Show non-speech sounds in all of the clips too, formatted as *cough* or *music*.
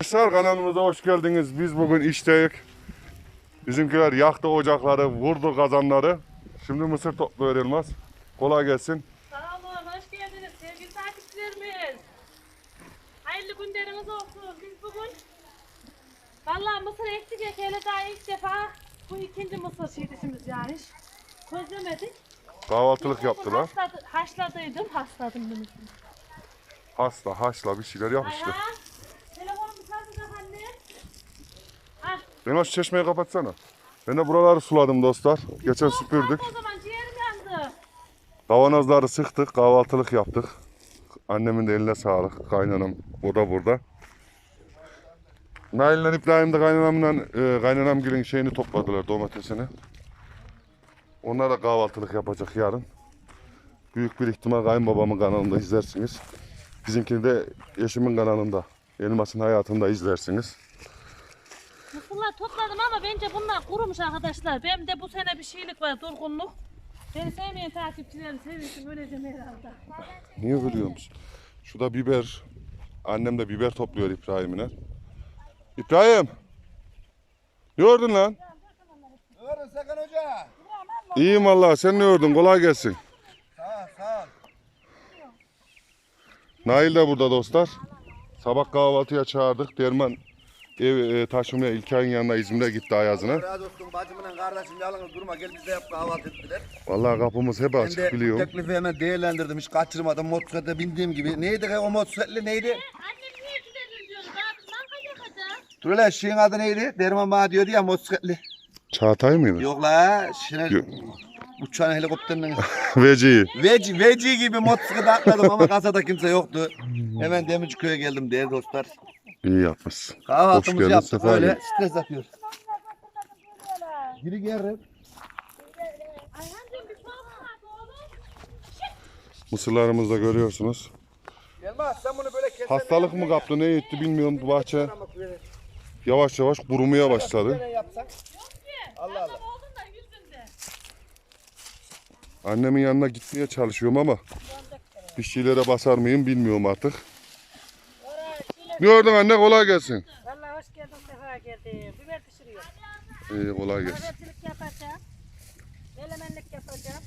Arkadaşlar kanalımıza hoş geldiniz. Biz bugün işteyiz. Bizimkiler yaktı ocakları, vurdu kazanları. Şimdi mısır topluyor Elmas. Kolay gelsin. Sağ olun, hoş geldiniz sevgili takipçilerimiz. Hayırlı günleriniz olsun. Biz bugün vallahi mısır ektik hele daha ilk defa bu ikinci mısır şiirisimiz yani. Közlemedik. Kahvaltılık yaptılar. Haşladı, haşladıydım, haşladım bunu. Hasla, haşla bir şeyler yapmışlar. Ayhan, telefonumu sardı anne. Ah, Elmas çeşmeyi kapatsana. Ben de buraları suladım dostlar. Geçen süpürdük. o zaman ciğerim yandı. Kavanozları sıktık, kahvaltılık yaptık. Annemin de eline sağlık. Kaynanam o da burada. Nail'le İbrahim de kaynanamla e, kaynanamgilin şeyini topladılar domatesini. Onlar da kahvaltılık yapacak yarın. Büyük bir ihtimal kayınbabamın kanalında izlersiniz. Bizimkini de eşimin kanalında, Elmas'ın hayatında izlersiniz. Mısırlar topladım ama bence bunlar kurumuş arkadaşlar. Benim de bu sene bir şeylik var, durgunluk. Beni sevmeyen takipçilerim sevinsin öleceğim herhalde. Niye biliyor musun? Şu da biber. Annem de biber topluyor İbrahim'ine. İbrahim! Ne ördün lan? Doğru Sakın Hoca. İyiyim valla. Sen ne ördün? Kolay gelsin. Sağ ol, sağ ol. Nail de burada dostlar. Sabah kahvaltıya çağırdık. Derman ev e, taşımaya İlkay'ın yanına İzmir'e gitti Ayaz'ına. Razı olsun bacımla kardeşim yalnız durma gel biz de yap kahvaltı ettiler. Vallahi kapımız hep Ben açık de biliyorum. teklifi hemen değerlendirdim hiç kaçırmadım motosiklete bindiğim gibi. Neydi o motosikletli neydi? Annem niye gidelim diyoruz abi? Mangal yapacağız. Dur hele şeyin adı neydi? Derman bana diyordu ya motosikletli. Çağatay mıydı? Yok la şimdi Yok. uçağın helikopterinin *laughs* Veci. veci, veci gibi motosiklete atladım ama kasada kimse yoktu. Hemen Demirciköy'e geldim değerli dostlar. İyi yapmışsın. Hoş Kahvaltımızı geldin, yaptık sefa öyle geldin. stres atıyoruz. Geri gel. Ayhancığım bir soğuk saat oğlum. Mısırlarımızı da görüyorsunuz. Gelmez sen bunu böyle keserle Hastalık mı kaptı ne etti bilmiyorum bu bahçe. Yavaş yavaş kurumaya başladı. yapsak. Allah Allah. Annem oldun da yüzünde. Annemin yanına gitmeye çalışıyorum ama bir şeylere basar mıyım bilmiyorum artık. Gördün anne kolay gelsin. Vallahi hoş geldin, sefa geldin. Biber pişiriyor. İyi kolay gelsin. Kahvecilik yapacağım. Elemenlik yapacağım.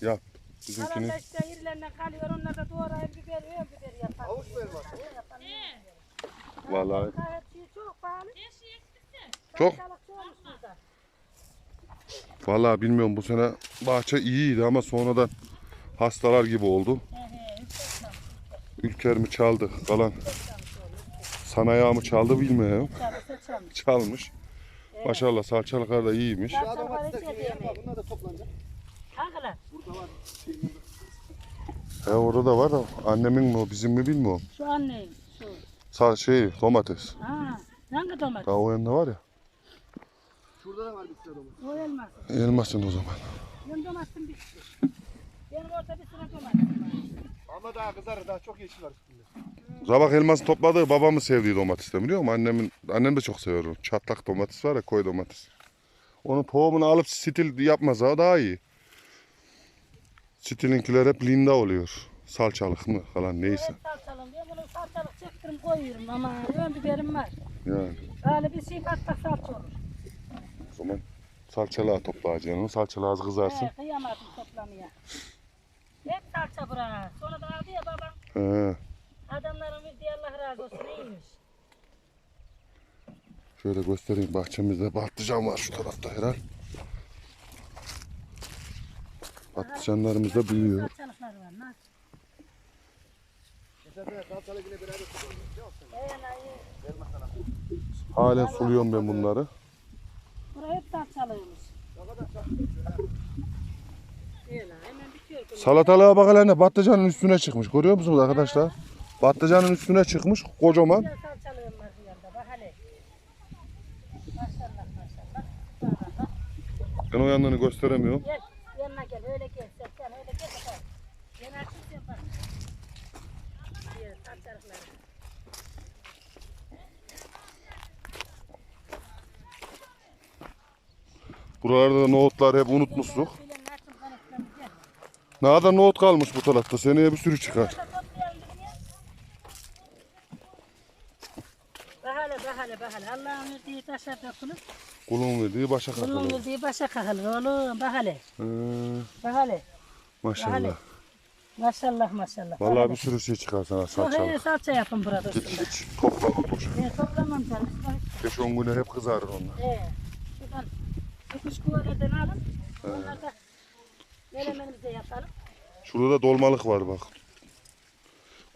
Yap. Kalan Bizimkini da işte yerlerinden kalıyor. Onlar da doğrayıp biber, ön biber yapar. Avuç ver bak. vallahi Kahveciyi çok pahalı. Şey eksikti. çok vallahi bilmiyorum bu sene bahçe iyiydi ama sonradan hastalar gibi oldu. Ülker mi çaldı kalan sanayağı mı çaldı bilmiyorum. Çalmış. *laughs* Çalmış. Maşallah salçalıklar da iyiymiş. Ya domates de bunlar da toplanacak. Hangiler? He orada da var da annemin mi o bizim mi bilmiyorum. Şu anneyin. Şu. Sa şey domates. Ha. Hangi domates? Daha o yanında var ya. Şurada da var bir sürü domates. O elmas. Elmasın o zaman. Benim domatesim bitti. Benim orada bir sıra domatesim var. Ama daha kızarır, daha çok yeşil var üstünde. Zabak elması topladığı babamın sevdiği domates de biliyor musun? Annemin, annem de çok sever onu. Çatlak domates var ya koy domates. Onun tohumunu alıp stil yapmasa daha iyi. Stilinkiler hep linda oluyor. Salçalık mı falan neyse. Evet salçalım. Ben bunu salçalık çektirim koyuyorum ama ön biberim var. Yani Yani bir şey katsak salça olur. o zaman salçalığa toplayacaksın onu. Salçalığı az kızarsın. He, kıyamadım toplamaya. Hep salça bırak. Sonra da aldı ya babam. He. Adamların bir Allah razı olsun iyiymiş. Şöyle göstereyim bahçemizde patlıcan var şu tarafta herhal. Patlıcanlarımız da büyüyor. Halen suluyorum ben bunları. Burası hep salçalıymış. Öyle hemen bitiyor. bu. Salatalığa bak hele patlıcanın üstüne çıkmış. Görüyor musunuz arkadaşlar? Patlıcanın üstüne çıkmış kocaman. Güzel salçalığım var bu yanda. Bak hele. Maşallah maşallah. Ben o yanlarını gösteremiyorum. Gel yanına gel öyle gel. Sen, sen öyle gel bakalım. Yener çık yapar. Diğer salçalıkları. Buralarda da nohutlar hep unutmuştuk. Kadar nohut kalmış bu tarafta. Seneye bir sürü çıkar. Burada toplayalım dedim ya. Bahane bahane bahane. Allah'ın verdiği taşa dökülür. Kulun verdiği başa Kulun kakılır. verdiği başa kakılır oğlum. Hı, Bahane. maşallah. Maşallah maşallah. Vallahi bir sürü şey çıkar sana Çok iyi salçalı. salça yapın burada Git üstünde. hiç toplamamış. Evet, toplamam canım. 5-10 güne hep kızarır onlar. Ee, şuradan bir kuş kuvalardan alın. Onları da melemenimize yapalım. Şurada da dolmalık var bak.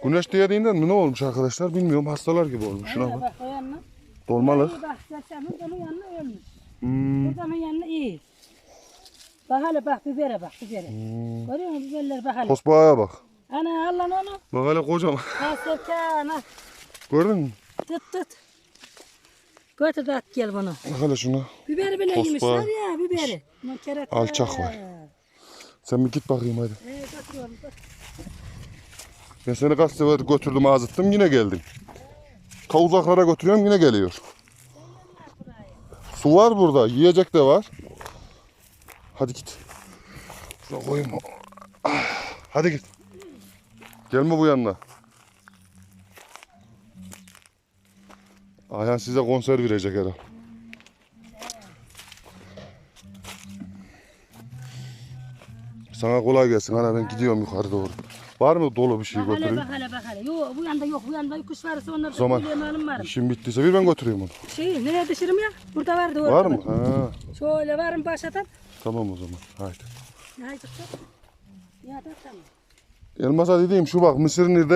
Güneş değdiğinden mi ne olmuş arkadaşlar bilmiyorum hastalar gibi olmuş. Şuna bak. bak. Dolmalık. İyi bak seçemin onun yanına ölmüş. Hmm. Buradanın yanına iyi. Bak hele bak bibere bak bibere. Hmm. Görüyor musun biberler bak hele. Tosbağaya bak. Ana al lan onu. Bak hele kocaman. *laughs* Ha Serkan al. Gördün mü? Tut tut. Götür de at gel bunu. Bak hele şuna. Biberi bile Tosbağa. yemişler ya biberi. Kerata. Alçak var. Sen bir git bakayım hadi. Ee, götürüyorum. götür. Ben seni kaç sefer götürdüm azıttım yine geldin. Ta uzaklara götürüyorum yine geliyor. Su var burada. Yiyecek de var. Hadi git. Şuraya koyayım. Hadi git. Gelme bu yanına. Ayhan size konser verecek herhalde. Sana kolay gelsin ana ben gidiyorum yukarı doğru. Var mı dolu bir şey Bak hele götüreyim? bak hele bak hele. Yok bu yanda yok bu yanda kuş varsa onları da Zaman. var. İşim bittiyse bir ben götüreyim onu. Şey nereye düşürüm ya? Burada vardı orada. Var mı? Ha, Şöyle varım başladan. tamam o zaman. Haydi. Haydi tut. Ya da tamam. Elmas'a dediğim şu bak mısır nerede,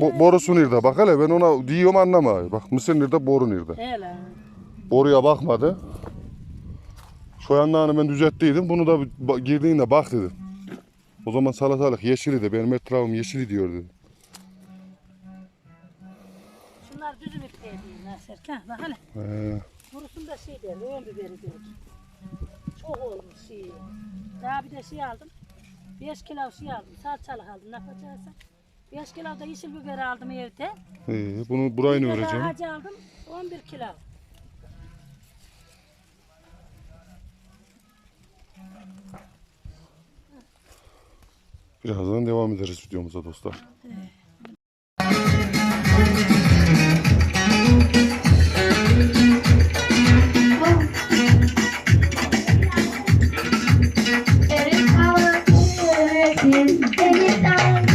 bo- borusu nerede. Bak hele ben ona diyorum anlamıyor. Bak mısır nerede, boru nerede. Hele. Boruya bakmadı. Şu yanlarını ben düzelttiydim. Bunu da girdiğinde bak dedim. O zaman salatalık yeşili Benim etrafım yeşili diyor dedi. Şunlar düzüm ipteydi ha Serkan. Bak hele. He. Burusunda şey der, yoğun biberi der. Çok olmuş şey. Daha bir de şey aldım. 5 kilo şey aldım. Salçalık aldım. Ne yapacaksa. 5 kilo da yeşil biber aldım evde. Ee, bunu burayı ne de öreceğim? hacı aldım. 11 kilo. Birazdan devam ederiz videomuza dostlar. Time.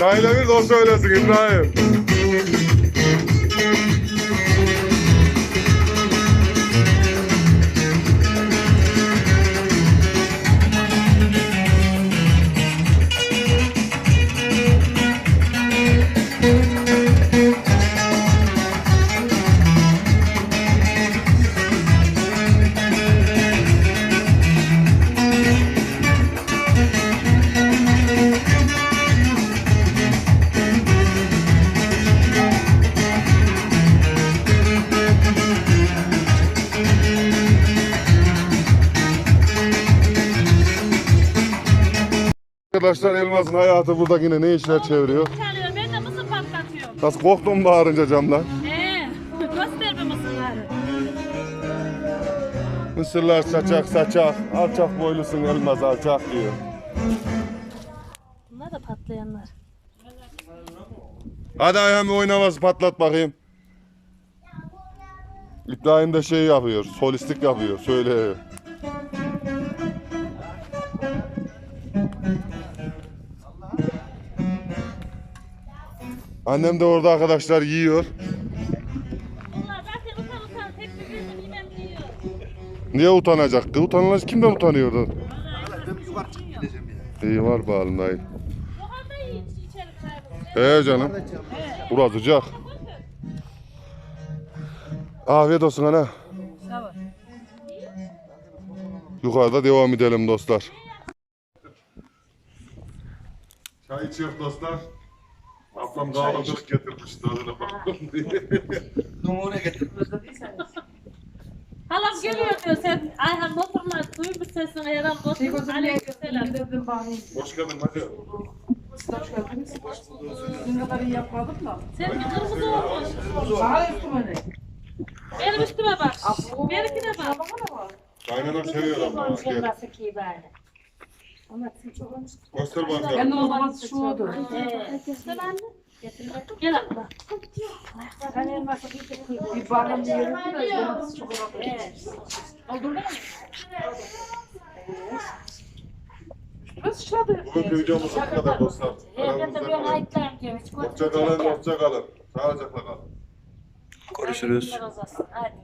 Nail'e bir o söylesin İbrahim. Arkadaşlar Elmas'ın hayatı burada yine ne işler çeviriyor. Çalıyor. Ben de mısır patlatıyorum. Nasıl korktum bağırınca camdan. Ee, göster bir mısırları. Mısırlar saçak saçak. Alçak boylusun Elmas alçak diyor. Bunlar da patlayanlar. Hadi bir oynaması patlat bakayım. İbrahim de şey yapıyor, solistik yapıyor, söyle. Annem de orada arkadaşlar yiyor. Niye utanacak? ki? Utanılacak kimden gideceğim ya. İyi var bağlı dayı. He canım. Burası sıcak. Afiyet olsun ana. Sağ ol. Yukarıda devam edelim dostlar. Çay içiyor dostlar. Ablam kahvaltılık getirmiş tadına bakalım diye. *laughs* Numara getir. Halam geliyor diyor sen. Ayhan motorla duymuş sesini herhalde motor. Aleykümselam. Hoş geldin hadi. Sizin kadar iyi yapmadım da. Sen bir kırmızı olmuş. Sağ üstüme ne? Benim üstüme bak. Benimkine bak. Kaynanam seviyor ama. Nasıl ki böyle. Göster Ben de bakalım. o zaman şu oldu. Gel abla. Bir barın yiyelim de domates çok oldu. Doldurdun mu? Nasıl sıçradı? Bugünkü videomuz bu kadar dostlar. Aramızda kalın. Hoşça kalın, hoşça kalın. Sağlıcakla kalın. Görüşürüz. Hadi.